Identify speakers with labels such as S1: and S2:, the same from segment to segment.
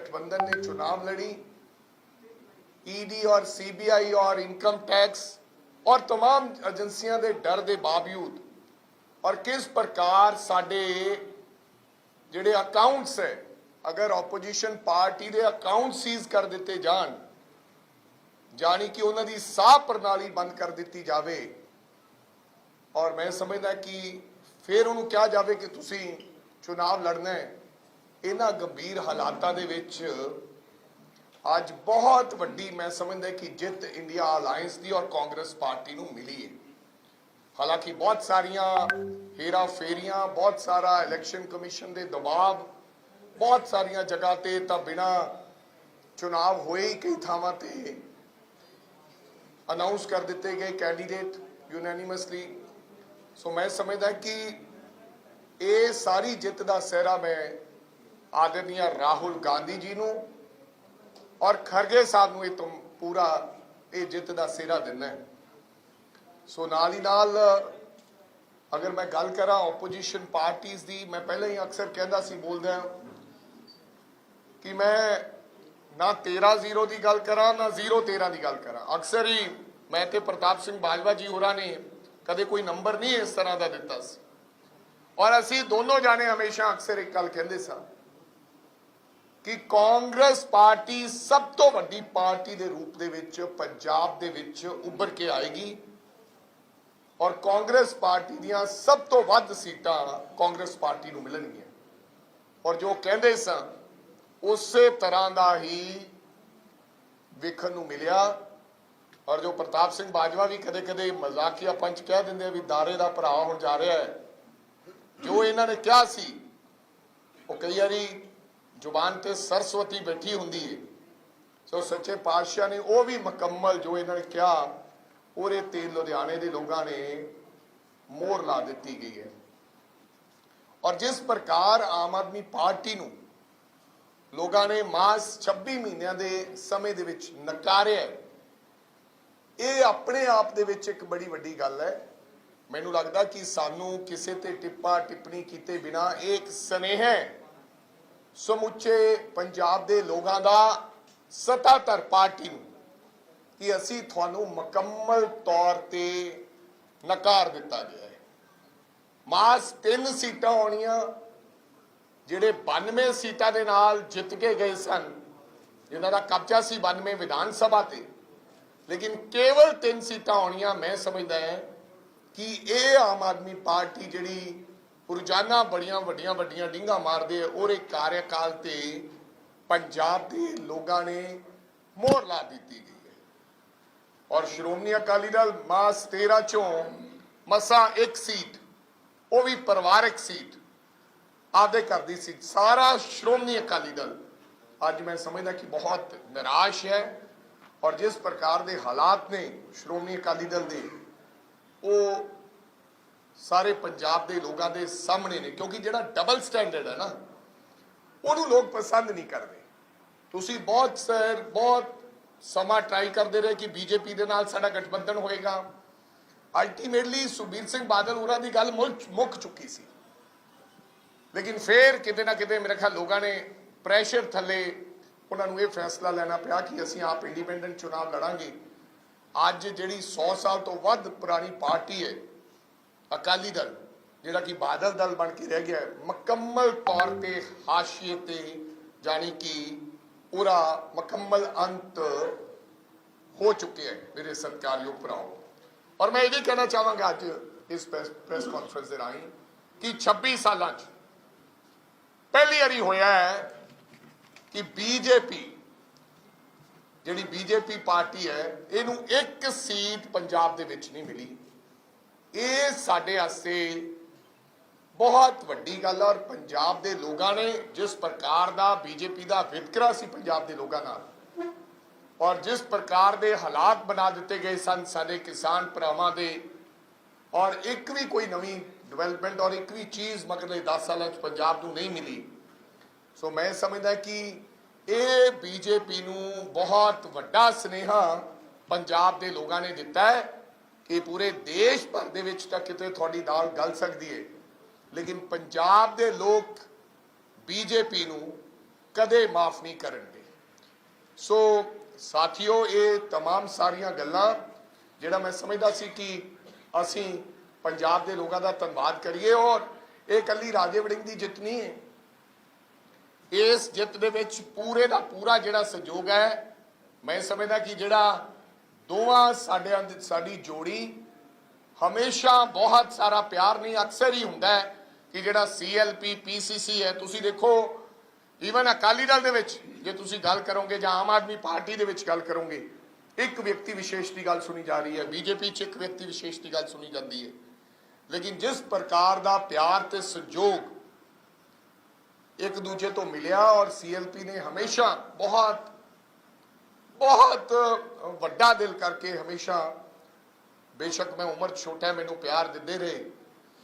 S1: गठबंधन ने चुनाव लड़ी ईडी और सीबीआई और इनकम टैक्स और तमाम एजेंसियां ਦੇ ਡਰ ਦੇ ਬਾਵਜੂਦ ਔਰ ਕਿਸ ਪ੍ਰਕਾਰ ਸਾਡੇ ਜਿਹੜੇ ਅਕਾਊਂਟਸ ਹੈ ਅਗਰ ਆਪੋਜੀਸ਼ਨ ਪਾਰਟੀ ਦੇ ਅਕਾਊਂਟ ਸੀਜ਼ ਕਰ ਦਿੱਤੇ ਜਾਣ ਜਾਣੀ ਕਿ ਉਹਨਾਂ ਦੀ ਸਾਹ ਪ੍ਰਣਾਲੀ ਬੰਦ ਕਰ ਦਿੱਤੀ ਜਾਵੇ ਔਰ ਮੈਂ ਸਮਝਦਾ ਕਿ ਫਿਰ ਉਹਨੂੰ ਕਿਹਾ ਜਾਵੇ ਕਿ ਤੁਸੀਂ ਚੁਣਾਵ ਲੜਨਾ ਹੈ ਇਹਨਾਂ ਗੰਭੀਰ ਹਾਲਾਤਾਂ ਦੇ ਵਿੱਚ ਅੱਜ ਬਹੁਤ ਵੱਡੀ ਮੈਂ ਸਮਝਦਾ ਕਿ ਜਿੱਤ ਇੰਡੀਆ ਅਲਾਈਅੰਸ ਦੀ ਔਰ ਕਾਂਗਰਸ ਪਾਰਟੀ ਨੂੰ ਮਿਲੀ ਹੈ। ਹਾਲਾਂਕਿ ਬਹੁਤ ਸਾਰੀਆਂ ਹੇਰਾ ਫੇਰੀਆਂ, ਬਹੁਤ ਸਾਰਾ ਇਲੈਕਸ਼ਨ ਕਮਿਸ਼ਨ ਦੇ ਦਬਾਅ, ਬਹੁਤ ਸਾਰੀਆਂ ਜਗ੍ਹਾ ਤੇ ਤਾਂ ਬਿਨਾ ਚੁਣਾਵ ਹੋਏ ਹੀ ਕਈ ਥਾਵਾਂ ਤੇ ਅਨਾਉਂਸ ਕਰ ਦਿੱਤੇ ਗਏ ਕੈਂਡੀਡੇਟ ਯੂਨੈਨਿਮਸਲੀ ਸੋ ਮੈਂ ਸਮਝਦਾ ਕਿ ਇਹ ਸਾਰੀ ਜਿੱਤ ਦਾ ਸਹਿਰਾ ਮੈਂ ਆਦਰਨੀय ਰਾਹੁਲ ਗਾਂਧੀ ਜੀ ਨੂੰ ਔਰ ਖਰਗੇ ਸਾਹਿਬ ਨੂੰ ਇਹ ਤੁਮ ਪੂਰਾ ਇਹ ਜਿੱਤ ਦਾ ਸਿਹਰਾ ਦਿੰਦਾ ਸੋ ਨਾਲ ਹੀ ਨਾਲ, ਅਗਰ ਮੈਂ ਗੱਲ ਕਰਾਂ ਆਪੋਜੀਸ਼ਨ ਪਾਰਟੀਆਂ ਦੀ, ਮੈਂ ਪਹਿਲਾਂ ਹੀ ਅਕਸਰ ਕਹਿੰਦਾ ਸੀ ਬੋਲਦਾ ਕਿ ਮੈਂ ਨਾ 13-0 ਦੀ ਗੱਲ ਕਰਾਂ, ਨਾ 0-13 ਦੀ ਗੱਲ ਕਰਾਂ। ਅਕਸਰ ਹੀ ਮੈਂ ਤੇ ਪ੍ਰਤਾਪ ਸਿੰਘ ਬਾਜਵਾ ਜੀ ਹੋਰਾਂ ਨੇ ਕਦੇ ਕੋਈ ਨੰਬਰ ਨਹੀਂ ਇਸ ਤਰ੍ਹਾਂ ਦਾ ਦਿੱਤਾ ਸੀ। ਔਰ ਅਸੀਂ ਦੋਨੋਂ ਜਾਣੇ ਹਮੇਸ਼ਾ ਅਕਸਰ ਇੱਕ ਗੱਲ ਕਹਿੰਦੇ ਸਾਂ ਕਿ ਕਾਂਗਰਸ ਪਾਰਟੀ ਸਭ ਤੋਂ ਵੱਡੀ ਪਾਰਟੀ ਦੇ ਰੂਪ ਦੇ ਵਿੱਚ, ਪੰਜਾਬ ਦੇ ਵਿੱਚ ਉੱਭਰ ਕੇ ਆਏਗੀ। ਔਰ ਕਾਂਗਰਸ ਪਾਰਟੀ ਦੀਆਂ ਸਭ ਤੋਂ ਵੱਧ ਸੀਟਾਂ ਕਾਂਗਰਸ ਪਾਰਟੀ ਨੂੰ ਮਿਲਣਗੀਆਂ। ਔਰ ਜੋ ਕਹਿੰਦੇ ਸਨ, ਉਸੇ ਤਰ੍ਹਾਂ ਦਾ ਹੀ ਵੇਖਣ ਨੂੰ ਮਿਲਿਆ। ਔਰ ਜੋ ਪ੍ਰਤਾਪ ਸਿੰਘ ਬਾਜਵਾ ਵੀ ਕਦੇ-ਕਦੇ ਮਜ਼ਾਕੀਆ ਪੰਚ ਕਹਿ ਦਿੰਦੇ ਆ ਵੀ ਦਾਰੇ ਦਾ ਭਰਾ ਹੁਣ ਜਾ ਰਿਹਾ ਹੈ। ਜੋ ਇਹਨਾਂ ਨੇ ਕਿਹਾ ਸੀ, ਉਹ ਕਈ ਵਾਰੀ ਜ਼ੁਬਾਨ ਤੇ ਸਰਸਵਤੀ ਬੈਠੀ ਹੁੰਦੀ ਹੈ ਸੋ ਸੱਚੇ ਪਾਤਸ਼ਾਹ ਨੇ ਉਹ ਵੀ ਮੁਕੰਮਲ ਜੋ ਇਹਨਾਂ ਨੇ ਕਿਹਾ, ਉਹਦੇ ਤੇ ਲੁਧਿਆਣੇ ਦੇ ਲੋਕਾਂ ਨੇ ਮੋਹਰ ਲਾ ਦਿੱਤੀ ਗਈ ਹੈ। ਔਰ ਜਿਸ ਪ੍ਰਕਾਰ ਆਮ ਆਦਮੀ ਪਾਰਟੀ ਨੂੰ ਲੋਕਾਂ ਨੇ ਮਾਸ 26 ਮਹੀਨਿਆਂ ਦੇ ਸਮੇਂ ਦੇ ਵਿੱਚ ਨਕਾਰਿਆ ਇਹ ਆਪਣੇ ਆਪ ਦੇ ਵਿੱਚ ਇੱਕ ਬੜੀ ਵੱਡੀ ਗੱਲ ਹੈ। ਮੈਨੂੰ ਲੱਗਦਾ ਕਿ ਸਾਨੂੰ ਕਿਸੇ ਤੇ ਟਿੱਪਾ ਟਿੱਪਣੀ ਕੀਤੇ ਬਿਨਾ ਇਹ ਇੱਕ ਸਨੇਹ ਹੈ। ਸਮੁੱਚੇ ਪੰਜਾਬ ਦੇ ਲੋਕਾਂ ਦਾ ਸਤਾਧਰ ਪਾਰਟੀ ਨੂੰ ਕਿ ਅਸੀਂ ਤੁਹਾਨੂੰ ਮੁਕੰਮਲ ਤੌਰ ਤੇ ਨਕਾਰ ਦਿੱਤਾ ਗਿਆ ਹੈ। ਮਾਸ ਤਿੰਨ ਸੀਟਾਂ ਆਉਣੀਆਂ ਜਿਹੜੇ 92 ਸੀਟਾਂ ਦੇ ਨਾਲ ਜਿੱਤ ਕੇ ਗਏ ਸਨ, ਜਿਨ੍ਹਾਂ ਦਾ ਕਬਜ਼ਾ ਸੀ 92 ਵਿਧਾਨ ਸਭਾ ਤੇ, ਲੇਕਿਨ ਕੇਵਲ ਤਿੰਨ ਸੀਟਾਂ ਆਉਣੀਆਂ ਮੈਂ ਸਮਝਦਾ ਹਾਂ ਕਿ ਇਹ ਆਮ ਆਦਮੀ ਪਾਰਟੀ ਜਿਹੜੀ ਰੋਜ਼ਾਨਾ ਬੜੀਆਂ ਵੱਡੀਆਂ ਵੱਡੀਆਂ ਡਿੰਗਾ ਮਾਰਦੇ ਉਹਦੇ ਕਾਰਜਕਾਲ ਤੇ ਪੰਜਾਬ ਦੇ ਲੋਕਾਂ ਨੇ ਮੋਹਰ ਲਾ ਦਿੱਤੀ ਗਈ ਹੈ। ਔਰ ਸ਼੍ਰੋਮਣੀ ਅਕਾਲੀ ਦਲ ਮਾਸ 13 ਚੋਂ ਮਸਾ ਇੱਕ ਸੀਟ, ਉਹ ਵੀ ਪਰਿਵਾਰਕ ਸੀਟ, ਆਪਦੇ ਘਰ ਦੀ ਸੀਟ। ਸਾਰਾ ਸ਼੍ਰੋਮਣੀ ਅਕਾਲੀ ਦਲ। ਅੱਜ ਮੈਂ ਸਮਝਦਾ ਕਿ ਬਹੁਤ ਨਿਰਾਸ਼ ਹੈ ਔਰ ਜਿਸ ਪ੍ਰਕਾਰ ਦੇ ਹਾਲਾਤ ਨੇ ਸ਼੍ਰੋਮਣੀ ਅਕਾਲੀ ਦਲ ਦੇ, ਉਹ ਸਾਰੇ ਪੰਜਾਬ ਦੇ ਲੋਕਾਂ ਦੇ ਸਾਹਮਣੇ ਨੇ, ਕਿਉਂਕਿ ਜਿਹੜਾ ਡਬਲ ਸਟੈਂਡਰਡ ਹੈ ਨਾ, ਉਹਨੂੰ ਲੋਕ ਪਸੰਦ ਨਹੀਂ ਕਰਦੇ। ਤੁਸੀਂ ਬਹੁਤ ਸਰ ਬਹੁਤ ਸਮਾਂ ਟਰਾਈ ਕਰਦੇ ਰਹੇ ਕਿ ਬੀਜੇਪੀ ਦੇ ਨਾਲ ਸਾਡਾ ਗਠਬੰਧਨ ਹੋਏਗਾ। ਅਲਟੀਮੇਟਲੀ ਸੁਖਬੀਰ ਸਿੰਘ ਬਾਦਲ ਉਹਨਾਂ ਦੀ ਗੱਲ ਮੁੱਕ ਮੁੱਕ ਚੁੱਕੀ ਸੀ। ਲੇਕਿਨ ਫੇਰ ਕਿਤੇ ਨਾ ਕਿਤੇ ਮੇਰੇ ਖਿਆਲ ਲੋਕਾਂ ਨੇ ਪ੍ਰੈਸ਼ਰ ਥੱਲੇ ਉਹਨਾਂ ਨੂੰ ਇਹ ਫੈਸਲਾ ਲੈਣਾ ਪਿਆ ਕਿ ਅਸੀਂ ਆਪ ਇੰਡੀਪੈਂਡੈਂਟ ਚੁਣਾਵ ਲੜਾਂਗੇ। ਅੱਜ ਜਿਹੜੀ 100 ਸਾਲ ਤੋਂ ਵੱਧ ਪੁਰਾਣੀ ਪਾਰਟੀ ਹੈ ਅਕਾਲੀ ਦਲ, ਜਿਹੜਾ ਕਿ ਬਾਦਲ ਦਲ ਬਣ ਕੇ ਰਹਿ ਗਿਆ ਮੁਕੰਮਲ ਤੌਰ ਤੇ ਹਾਸ਼ੀਏ ਤੇ ਜਾਣੀ ਕਿ ਪੂਰਾ ਮੁਕੰਮਲ ਅੰਤ ਹੋ ਚੁੱਕੇ ਹੈ ਮੇਰੇ ਸਤਿਕਾਰਯੋਗ ਭਰਾਓ। ਔਰ ਮੈਂ ਇਹ ਵੀ ਕਹਿਣਾ ਚਾਹਾਂਗਾ ਅੱਜ ਇਸ ਪ੍ਰੈਸ ਕਾਨਫਰੰਸ ਦੇ ਰਾਹੀਂ ਕਿ 26 ਸਾਲਾਂ 'ਚ ਪਹਿਲੀ ਵਾਰੀ ਹੋਇਆ ਹੈ ਕਿ ਬੀਜੇਪੀ ਜਿਹੜੀ ਬੀਜੇਪੀ ਪਾਰਟੀ ਹੈ, ਇਹਨੂੰ ਇੱਕ ਸੀਟ ਪੰਜਾਬ ਦੇ ਵਿੱਚ ਨਹੀਂ ਮਿਲੀ। ਇਹ ਸਾਡੇ ਵਾਸਤੇ ਬਹੁਤ ਵੱਡੀ ਗੱਲ ਔਰ ਪੰਜਾਬ ਦੇ ਲੋਕਾਂ ਨੇ ਜਿਸ ਪ੍ਰਕਾਰ ਦਾ ਬੀਜੇਪੀ ਦਾ ਵਿਤਕਰਾ ਸੀ ਪੰਜਾਬ ਦੇ ਲੋਕਾਂ ਨਾਲ, ਔਰ ਜਿਸ ਪ੍ਰਕਾਰ ਦੇ ਹਾਲਾਤ ਬਣਾ ਦਿੱਤੇ ਗਏ ਸਨ ਸਾਡੇ ਕਿਸਾਨ ਭਰਾਵਾਂ ਦੇ, ਔਰ ਇੱਕ ਵੀ ਕੋਈ ਨਵੀਂ ਡਿਵੈਲਪਮੈਂਟ ਔਰ ਇੱਕ ਵੀ ਚੀਜ਼ ਮਗਰਲੇ 10 ਸਾਲਾਂ ਚ ਪੰਜਾਬ ਨੂੰ ਨਹੀਂ ਮਿਲੀ। ਸੋ ਮੈਂ ਸਮਝਦਾ ਕਿ ਇਹ ਬੀਜੇਪੀ ਨੂੰ ਬਹੁਤ ਵੱਡਾ ਸਨੇਹਾ ਪੰਜਾਬ ਦੇ ਲੋਕਾਂ ਨੇ ਦਿੱਤਾ ਹੈ। ਕਿ ਪੂਰੇ ਦੇਸ਼ ਭਰ ਦੇ ਵਿੱਚ ਤਾਂ ਕਿਤੇ ਤੁਹਾਡੀ ਦਾਲ ਗਲ ਸਕਦੀ ਹੈ ਲੇਕਿਨ ਪੰਜਾਬ ਦੇ ਲੋਕ ਬੀਜੇਪੀ ਨੂੰ ਕਦੇ ਮਾਫ ਨਹੀਂ ਕਰਨਗੇ ਸੋ ਸਾਥੀਓ ਇਹ तमाम ਸਾਰੀਆਂ ਗੱਲਾਂ ਜਿਹੜਾ ਮੈਂ ਸਮਝਦਾ ਸੀ ਕਿ ਅਸੀਂ ਪੰਜਾਬ ਦੇ ਲੋਕਾਂ ਦਾ ਧੰਨਵਾਦ ਕਰੀਏ ਔਰ ਇਹ ਕੱਲੀ ਰਾਜੇ ਵੜਿੰਗ ਦੀ ਜਿੱਤ ਨਹੀਂ ਹੈ ਇਸ ਜਿੱਤ ਦੇ ਵਿੱਚ ਪੂਰੇ ਦਾ ਪੂਰਾ ਜਿਹੜਾ ਸਹਿਯੋਗ ਹੈ ਮੈਂ ਸਮਝਦਾ ਕਿ ਜਿਹੜਾ ਦੋਵਾਂ ਸਾਡੇ ਦੀ ਸਾਡੀ ਜੋੜੀ ਹਮੇਸ਼ਾ ਬਹੁਤ ਸਾਰਾ ਪਿਆਰ ਨਹੀਂ, ਅਕਸਰ ਹੀ ਹੁੰਦਾ ਹੈ ਕਿ ਜਿਹੜਾ ਸੀਐਲਪੀ ਪੀਸੀਸੀ ਹੈ, ਤੁਸੀਂ ਦੇਖੋ ਈਵਨ ਅਕਾਲੀ ਦਲ ਦੇ ਵਿੱਚ, ਜੇ ਤੁਸੀਂ ਗੱਲ ਕਰੋਗੇ ਜਾਂ ਆਮ ਆਦਮੀ ਪਾਰਟੀ ਦੇ ਵਿੱਚ ਗੱਲ ਕਰੋਗੇ, ਇੱਕ ਵਿਅਕਤੀ ਵਿਸ਼ੇਸ਼ ਦੀ ਗੱਲ ਸੁਣੀ ਜਾ ਰਹੀ ਹੈ ਬੀਜੇਪੀ 'ਚ ਇੱਕ ਵਿਅਕਤੀ ਵਿਸ਼ੇਸ਼ ਦੀ ਗੱਲ ਸੁਣੀ ਜਾਂਦੀ ਹੈ। ਲੇਕਿਨ ਜਿਸ ਪ੍ਰਕਾਰ ਦਾ ਪਿਆਰ ਤੇ ਸਹਿਯੋਗ ਇੱਕ ਦੂਜੇ ਤੋਂ ਮਿਲਿਆ ਔਰ ਸੀਐਲਪੀ ਨੇ ਹਮੇਸ਼ਾ ਬਹੁਤ ਬਹੁਤ ਵੱਡਾ ਦਿਲ ਕਰਕੇ ਹਮੇਸ਼ਾ, ਬੇਸ਼ੱਕ ਮੈਂ ਉਮਰ ਛੋਟਾ ਮੈਨੂੰ ਪਿਆਰ ਦਿੰਦੇ ਰਹੇ।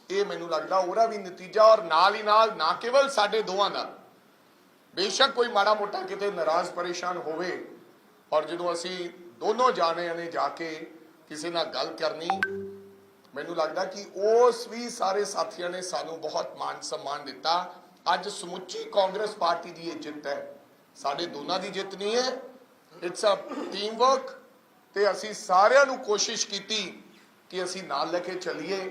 S1: ਇਹ ਮੈਨੂੰ ਲੱਗਦਾ ਉਹਦਾ ਵੀ ਨਤੀਜਾ ਔਰ ਨਾਲ ਹੀ ਨਾਲ ਨਾ ਕੇਵਲ ਸਾਡੇ ਦੋਵਾਂ ਦਾ। ਬੇਸ਼ੱਕ ਕੋਈ ਮਾੜਾ ਮੋਟਾ ਕਿਤੇ ਨਾਰਾਜ਼ ਪਰੇਸ਼ਾਨ ਹੋਵੇ ਔਰ ਜਦੋਂ ਅਸੀਂ ਦੋਨੋਂ ਜਾਣਿਆਂ ਨੇ ਜਾ ਕੇ ਕਿਸੇ ਨਾਲ ਗੱਲ ਕਰਨੀ, ਮੈਨੂੰ ਲੱਗਦਾ ਕਿ ਉਸ ਵੀ ਸਾਰੇ ਸਾਥੀਆਂ ਨੇ ਸਾਨੂੰ ਬਹੁਤ ਮਾਨ ਸਨਮਾਨ ਦਿੱਤਾ। ਅੱਜ ਸਮੁੱਚੀ ਕਾਂਗਰਸ ਪਾਰਟੀ ਦੀ ਇਹ ਜਿੱਤ ਹੈ। ਸਾਡੇ ਦੋਨਾਂ ਦੀ ਜਿੱਤ ਨਹੀਂ ਹੈ ਇਟਸ ਅ ਟੀਮ ਵਰਕ ਤੇ ਅਸੀਂ ਸਾਰਿਆਂ ਨੂੰ ਕੋਸ਼ਿਸ਼ ਕੀਤੀ ਕਿ ਅਸੀਂ ਨਾਲ ਲੈ ਕੇ ਚੱਲੀਏ।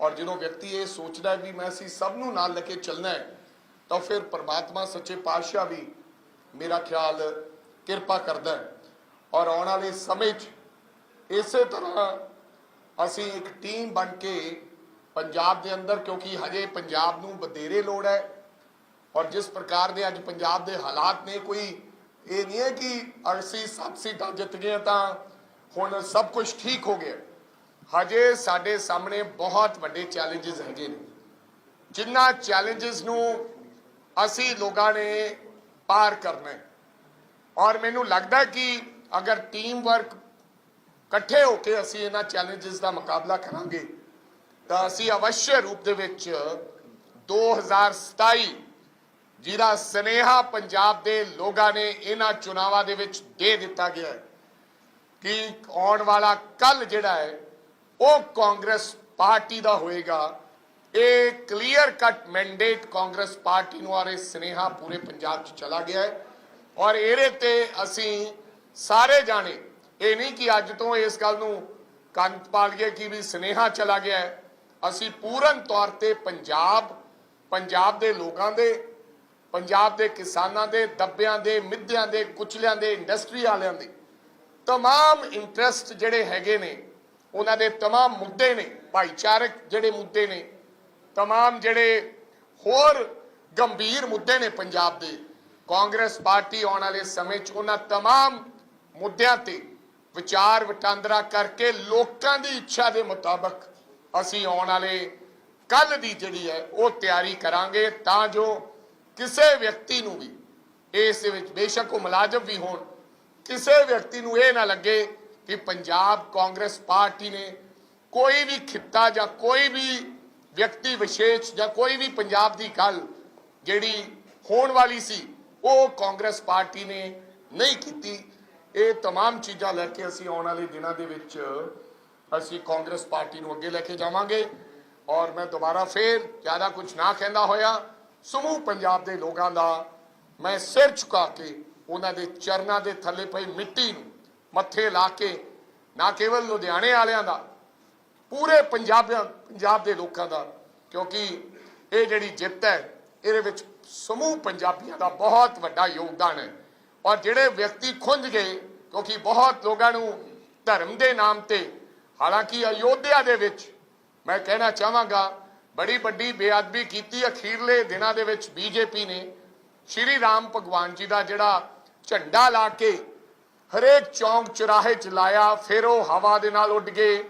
S1: ਔਰ ਜਦੋਂ ਵਿਅਕਤੀ ਇਹ ਸੋਚਦਾ ਹੈ ਵੀ ਮੈਂ ਅਸੀਂ ਸਭ ਨੂੰ ਨਾਲ ਲੈ ਕੇ ਚੱਲਣਾ ਹੈ, ਤਾਂ ਫਿਰ ਪਰਮਾਤਮਾ ਸੱਚੇ ਪਾਤਸ਼ਾਹ ਵੀ ਮੇਰਾ ਖਿਆਲ ਕਿਰਪਾ ਕਰਦਾ ਹੈ। ਔਰ ਆਉਣ ਵਾਲੇ ਸਮੇਂ 'ਚ ਇਸੇ ਤਰ੍ਹਾਂ ਅਸੀਂ ਇੱਕ ਟੀਮ ਬਣ ਕੇ ਪੰਜਾਬ ਦੇ ਅੰਦਰ, ਕਿਉਂਕਿ ਹਜੇ ਪੰਜਾਬ ਨੂੰ ਬਧੇਰੇ ਲੋੜ ਹੈ। ਔਰ ਜਿਸ ਪ੍ਰਕਾਰ ਦੇ ਅੱਜ ਪੰਜਾਬ ਦੇ ਹਾਲਾਤ ਨੇ, ਕੋਈ ਇਹ ਨਹੀਂ ਹੈ ਕਿ ਅਸੀਂ ਸੱਤ ਸੀਟਾਂ ਜਿੱਤ ਗਏ ਤਾਂ ਹੁਣ ਸਭ ਕੁਝ ਠੀਕ ਹੋ ਗਿਆ। ਹਜੇ ਸਾਡੇ ਸਾਹਮਣੇ ਬਹੁਤ ਵੱਡੇ ਚੈਲੰਜਸ ਹੈਗੇ ਨੇ। ਜਿਨ੍ਹਾਂ ਚੈਲੰਜਸ ਨੂੰ ਅਸੀਂ ਲੋਕਾਂ ਨੇ ਪਾਰ ਕਰਨਾ ਹੈ। ਔਰ ਮੈਨੂੰ ਲੱਗਦਾ ਕਿ ਅਗਰ ਟੀਮ ਵਰਕ ਇਕੱਠੇ ਹੋ ਕੇ ਅਸੀਂ ਇਹਨਾਂ ਚੈਲੰਜਸ ਦਾ ਮੁਕਾਬਲਾ ਕਰਾਂਗੇ, ਤਾਂ ਅਸੀਂ ਅਵਸ਼ਯ ਰੂਪ ਦੇ ਵਿੱਚ 2027 ਜਿਹਦਾ ਸਨੇਹਾ ਪੰਜਾਬ ਦੇ ਲੋਕਾਂ ਨੇ ਇਹਨਾਂ ਚੁਣਾਵਾਂ ਦੇ ਵਿੱਚ ਦੇ ਦਿੱਤਾ ਗਿਆ ਹੈ ਕਿ ਆਉਣ ਵਾਲਾ ਕੱਲ ਜਿਹੜਾ ਹੈ, ਉਹ ਕਾਂਗਰਸ ਪਾਰਟੀ ਦਾ ਹੋਏਗਾ। ਇਹ clear cut mandate Congress party ਨੂੰ ਆਰੇ ਸਨੇਹਾ ਪੂਰੇ ਪੰਜਾਬ 'ਚ ਚਲਾ ਗਿਆ ਹੈ। ਔਰ ਇਹਦੇ ਤੇ ਅਸੀਂ ਸਾਰੇ ਜਾਣੇ, ਇਹ ਨਹੀਂ ਕਿ ਅੱਜ ਤੋਂ ਇਸ ਗੱਲ ਨੂੰ ਕੰਨ ਪਾਲੀਏ ਕਿ ਵੀ ਸਨੇਹਾ ਚਲਾ ਗਿਆ ਹੈ। ਅਸੀਂ ਪੂਰਨ ਤੌਰ ਤੇ ਪੰਜਾਬ ਪੰਜਾਬ ਦੇ ਲੋਕਾਂ ਦੇ ਪੰਜਾਬ ਦੇ ਕਿਸਾਨਾਂ ਦੇ, ਦੱਬਿਆਂ ਦੇ, ਮਿੱਧਿਆਂ ਦੇ, ਕੁਚਲਿਆਂ ਦੇ ਇੰਡਸਟਰੀ ਵਾਲਿਆਂ ਦੇ ਤਮਾਮ ਇੰਟਰਸਟ ਜਿਹੜੇ ਹੈਗੇ ਨੇ, ਉਹਨਾਂ ਦੇ ਤਮਾਮ ਮੁੱਦੇ ਨੇ, ਭਾਈਚਾਰਕ ਜਿਹੜੇ ਮੁੱਦੇ ਨੇ, ਤਮਾਮ ਜਿਹੜੇ ਹੋਰ ਗੰਭੀਰ ਮੁੱਦੇ ਨੇ ਪੰਜਾਬ ਦੇ, ਕਾਂਗਰਸ ਪਾਰਟੀ ਆਉਣ ਵਾਲੇ ਸਮੇਂ 'ਚ ਉਹਨਾਂ ਤਮਾਮ ਮੁੱਦਿਆਂ ਤੇ ਵਿਚਾਰ ਵਟਾਂਦਰਾ ਕਰਕੇ ਲੋਕਾਂ ਦੀ ਇੱਛਾ ਦੇ ਮੁਤਾਬਕ ਅਸੀਂ ਆਉਣ ਵਾਲੇ ਕੱਲ ਦੀ ਜਿਹੜੀ ਹੈ, ਉਹ ਤਿਆਰੀ ਕਰਾਂਗੇ ਤਾਂ ਜੋ ਕਿਸੇ ਵਿਅਕਤੀ ਨੂੰ ਵੀ ਇਸ ਦੇ ਵਿੱਚ ਬੇਸ਼ੱਕ ਉਹ ਮੁਲਾਜ਼ਮ ਵੀ ਹੋਣ ਕਿਸੇ ਵਿਅਕਤੀ ਨੂੰ ਇਹ ਨਾ ਲੱਗੇ ਕਿ ਪੰਜਾਬ ਕਾਂਗਰਸ ਪਾਰਟੀ ਨੇ ਕੋਈ ਵੀ ਖਿੱਤਾ ਜਾਂ ਕੋਈ ਵੀ ਵਿਅਕਤੀ ਵਿਸ਼ੇਸ਼ ਜਾਂ ਕੋਈ ਵੀ ਪੰਜਾਬ ਦੀ ਗੱਲ ਜਿਹੜੀ ਹੋਣ ਵਾਲੀ ਸੀ ਉਹ ਕਾਂਗਰਸ ਪਾਰਟੀ ਨੇ ਨਹੀਂ ਕੀਤੀ ਇਹ तमाम ਚੀਜ਼ਾਂ ਲੈ ਕੇ ਅਸੀਂ ਆਉਣ ਵਾਲੇ ਦਿਨਾਂ ਦੇ ਵਿੱਚ ਅਸੀਂ ਕਾਂਗਰਸ ਪਾਰਟੀ ਨੂੰ ਅੱਗੇ ਲੈ ਕੇ ਜਾਵਾਂਗੇ ਔਰ ਮੈਂ ਦੁਬਾਰਾ ਫੇਰ ਜ਼ਿਆਦਾ ਕੁਝ ਨਾ ਕਹਿੰਦਾ ਹੋਇਆ ਸਮੂਹ ਪੰਜਾਬ ਦੇ ਲੋਕਾਂ ਦਾ ਮੈਂ ਸਿਰ ਝੁਕਾ ਕੇ ਉਹਨਾਂ ਦੇ ਚਰਨਾਂ ਦੇ ਥੱਲੇ ਪਈ ਮਿੱਟੀ ਨੂੰ ਮੱਥੇ ਲਾ ਕੇ, ਨਾ ਕੇਵਲ ਲੁਧਿਆਣੇ ਵਾਲਿਆਂ ਦਾ, ਪੂਰੇ ਪੰਜਾਬੀਆਂ, ਪੰਜਾਬ ਦੇ ਲੋਕਾਂ ਦਾ, ਕਿਉਂਕਿ ਇਹ ਜਿਹੜੀ ਜਿੱਤ ਹੈ, ਇਹਦੇ ਵਿੱਚ ਸਮੂਹ ਪੰਜਾਬੀਆਂ ਦਾ ਬਹੁਤ ਵੱਡਾ ਯੋਗਦਾਨ ਹੈ। ਔਰ ਜਿਹੜੇ ਵਿਅਕਤੀ ਖੁੰਝ ਗਏ, ਕਿਉਂਕਿ ਬਹੁਤ ਲੋਕਾਂ ਨੂੰ ਧਰਮ ਦੇ ਨਾਮ ਤੇ, ਹਾਲਾਂਕਿ ਅਯੋਧਿਆ ਦੇ ਵਿੱਚ ਮੈਂ ਕਹਿਣਾ ਚਾਹਾਂਗਾ ਬੜੀ ਵੱਡੀ ਬੇਅਦਬੀ ਕੀਤੀ ਅਖੀਰਲੇ ਦਿਨਾਂ ਦੇ ਵਿੱਚ ਬੀਜੇਪੀ ਨੇ। ਸ਼੍ਰੀ ਰਾਮ ਭਗਵਾਨ ਜੀ ਦਾ ਜਿਹੜਾ ਝੰਡਾ ਲਾ ਕੇ ਹਰੇਕ ਚੌਂਕ ਚੁਰਾਹੇ ਚਲਾਇਆ ਫਿਰ ਉਹ ਹਵਾ ਦੇ ਨਾਲ ਉੱਡ ਗਏ।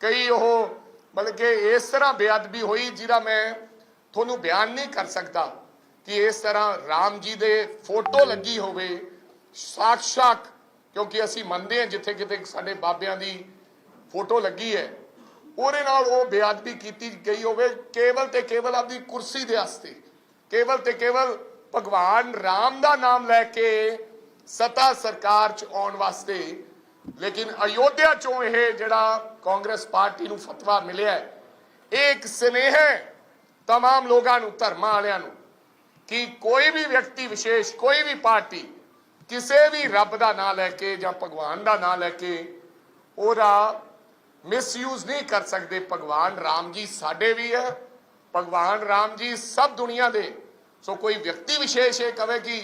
S1: ਕਈ ਉਹ ਬਲਕਿ ਇਸ ਤਰ੍ਹਾਂ ਬੇਅਦਬੀ ਹੋਈ ਜਿਹਦਾ ਮੈਂ ਤੁਹਾਨੂੰ ਬਿਆਨ ਨਹੀਂ ਕਰ ਸਕਦਾ ਕਿ ਇਸ ਤਰ੍ਹਾਂ ਰਾਮ ਜੀ ਦੇ ਫੋਟੋ ਲੱਗੀ ਹੋਵੇ। ਸਾਕਸ਼ਾਤ, ਕਿਉਂਕਿ ਅਸੀਂ ਮੰਨਦੇ ਹਾਂ ਜਿੱਥੇ ਕਿਤੇ ਸਾਡੇ ਬਾਬਿਆਂ ਦੀ ਫੋਟੋ ਲੱਗੀ ਹੈ। ਉਹਦੇ ਨਾਲ ਉਹ ਬੇਅਦਬੀ ਕੀਤੀ ਗਈ ਹੋਵੇ ਕੇਵਲ ਤੇ ਕੇਵਲ ਆਪਣੀ ਕੁਰਸੀ ਦੇ ਵਾਸਤੇ ਕੇਵਲ ਤੇ ਕੇਵਲ ਭਗਵਾਨ ਰਾਮ ਦਾ ਨਾਮ ਲੈ ਕੇ ਸਤਾ ਸਰਕਾਰ ਚ ਆਉਣ ਵਾਸਤੇ ਲੇਕਿਨ ਅਯੋਧਿਆ ਚੋਂ ਇਹ ਜਿਹੜਾ ਕਾਂਗਰਸ ਪਾਰਟੀ ਨੂੰ ਫਤਵਾ ਮਿਲਿਆ ਹੈ ਇਹ ਇੱਕ ਸਨੇਹ ਹੈ तमाम ਲੋਕਾਂ ਨੂੰ ਧਰਮਾਂ ਵਾਲਿਆਂ ਨੂੰ ਕਿ ਕੋਈ ਵੀ ਵਿਅਕਤੀ ਵਿਸ਼ੇਸ਼ ਕੋਈ ਵੀ ਪਾਰਟੀ ਕਿਸੇ ਵੀ ਰੱਬ ਦਾ ਨਾਮ ਲੈ ਕੇ ਜਾਂ ਭਗਵਾਨ ਦਾ ਨਾਮ ਲੈ ਕੇ ਉਹਦਾ ਮਿਸਯੂਜ਼ ਨਹੀਂ ਕਰ ਸਕਦੇ। ਭਗਵਾਨ ਰਾਮ ਜੀ ਸਾਡੇ ਵੀ ਹੈ। ਭਗਵਾਨ ਰਾਮ ਜੀ ਸਭ ਦੁਨੀਆ ਦੇ। ਸੋ ਕੋਈ ਵਿਅਕਤੀ ਵਿਸ਼ੇਸ਼ ਇਹ ਕਵੇ ਕਿ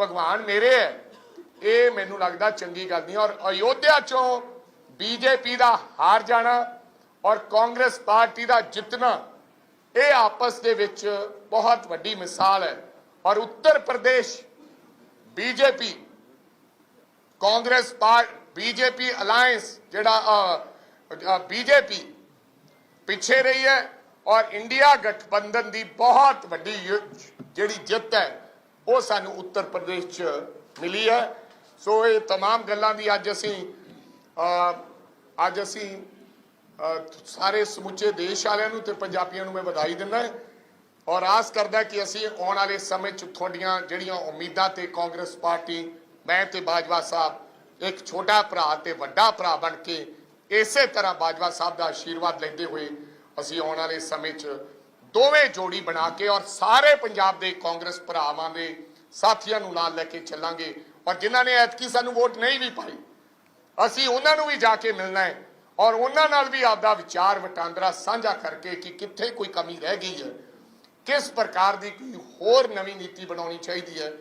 S1: ਭਗਵਾਨ ਮੇਰੇ ਹੈ। ਇਹ ਮੈਨੂੰ ਲੱਗਦਾ ਚੰਗੀ ਗੱਲ ਨਹੀਂ। ਔਰ ਅਯੋਧਿਆ ਚੋਂ ਬੀਜੇਪੀ ਦਾ ਹਾਰ ਜਾਣਾ ਔਰ ਕਾਂਗਰਸ ਪਾਰਟੀ ਦਾ ਜਿੱਤਣਾ, ਇਹ ਆਪਸ ਦੇ ਵਿੱਚ ਬਹੁਤ ਵੱਡੀ ਮਿਸਾਲ ਹੈ। ਔਰ Uttar Pradesh BJP Congress part BJP alliance ਜਿਹੜਾ ਬੀਜੇਪੀ ਪਿੱਛੇ ਰਹੀ ਹੈ ਔਰ ਇੰਡੀਆ ਗਠਬੰਧਨ ਦੀ ਬਹੁਤ ਵੱਡੀ ਯੁ- ਜਿਹੜੀ ਜਿੱਤ ਹੈ ਉਹ ਸਾਨੂੰ ਉੱਤਰ ਪ੍ਰਦੇਸ਼ 'ਚ ਮਿਲੀ ਹੈ ਸੋ ਇਹ तमाम ਗੱਲਾਂ ਦੀ ਅੱਜ ਅਸੀਂ ਅ, ਅੱਜ ਅਸੀਂ ਅ, ਸਾਰੇ ਸਮੁੱਚੇ ਦੇਸ਼ ਵਾਲਿਆਂ ਨੂੰ ਤੇ ਪੰਜਾਬੀਆਂ ਨੂੰ ਮੈਂ ਵਧਾਈ ਦਿੰਦਾ ਹਾਂ ਔਰ ਆਸ ਕਰਦਾ ਕਿ ਅਸੀਂ ਆਉਣ ਵਾਲੇ ਸਮੇਂ 'ਚ ਤੁਹਾਡੀਆਂ ਜਿਹੜੀਆਂ ਉਮੀਦਾਂ ਤੇ ਕਾਂਗਰਸ ਪਾਰਟੀ ਮੈਂ ਤੇ ਬਾਜਵਾ ਸਾਹਿਬ ਇੱਕ ਛੋਟਾ ਭਰਾ ਤੇ ਵੱਡਾ ਭਰਾ ਬਣ ਕੇ ਇਸੇ ਤਰ੍ਹਾਂ ਬਾਜਵਾ ਸਾਹਿਬ ਦਾ ਆਸ਼ੀਰਵਾਦ ਲੈਂਦੇ ਹੋਏ ਅਸੀਂ ਆਉਣ ਵਾਲੇ ਸਮੇਂ 'ਚ ਦੋਵੇਂ ਜੋੜੀ ਬਣਾ ਕੇ ਔਰ ਸਾਰੇ ਪੰਜਾਬ ਦੇ ਕਾਂਗਰਸ ਭਰਾਵਾਂ ਦੇ ਸਾਥੀਆਂ ਨੂੰ ਨਾਲ ਲੈ ਕੇ ਚੱਲਾਂਗੇ ਔਰ ਜਿਨ੍ਹਾਂ ਨੇ ਐਤਕੀ ਸਾਨੂੰ ਵੋਟ ਨਹੀਂ ਵੀ ਪਾਈ, ਅਸੀਂ ਉਹਨਾਂ ਨੂੰ ਵੀ ਜਾ ਕੇ ਮਿਲਣਾ ਹੈ ਔਰ ਉਹਨਾਂ ਨਾਲ ਵੀ ਆਪਦਾ ਵਿਚਾਰ ਵਟਾਂਦਰਾ ਸਾਂਝਾ ਕਰਕੇ ਕਿ ਕਿੱਥੇ ਕੋਈ ਕਮੀ ਰਹਿ ਗਈ ਹੈ, ਕਿਸ ਪ੍ਰਕਾਰ ਦੀ ਕੋਈ ਹੋਰ ਨਵੀਂ ਨੀਤੀ ਬਣਾਉਣੀ ਚਾਹੀਦੀ ਹੈ,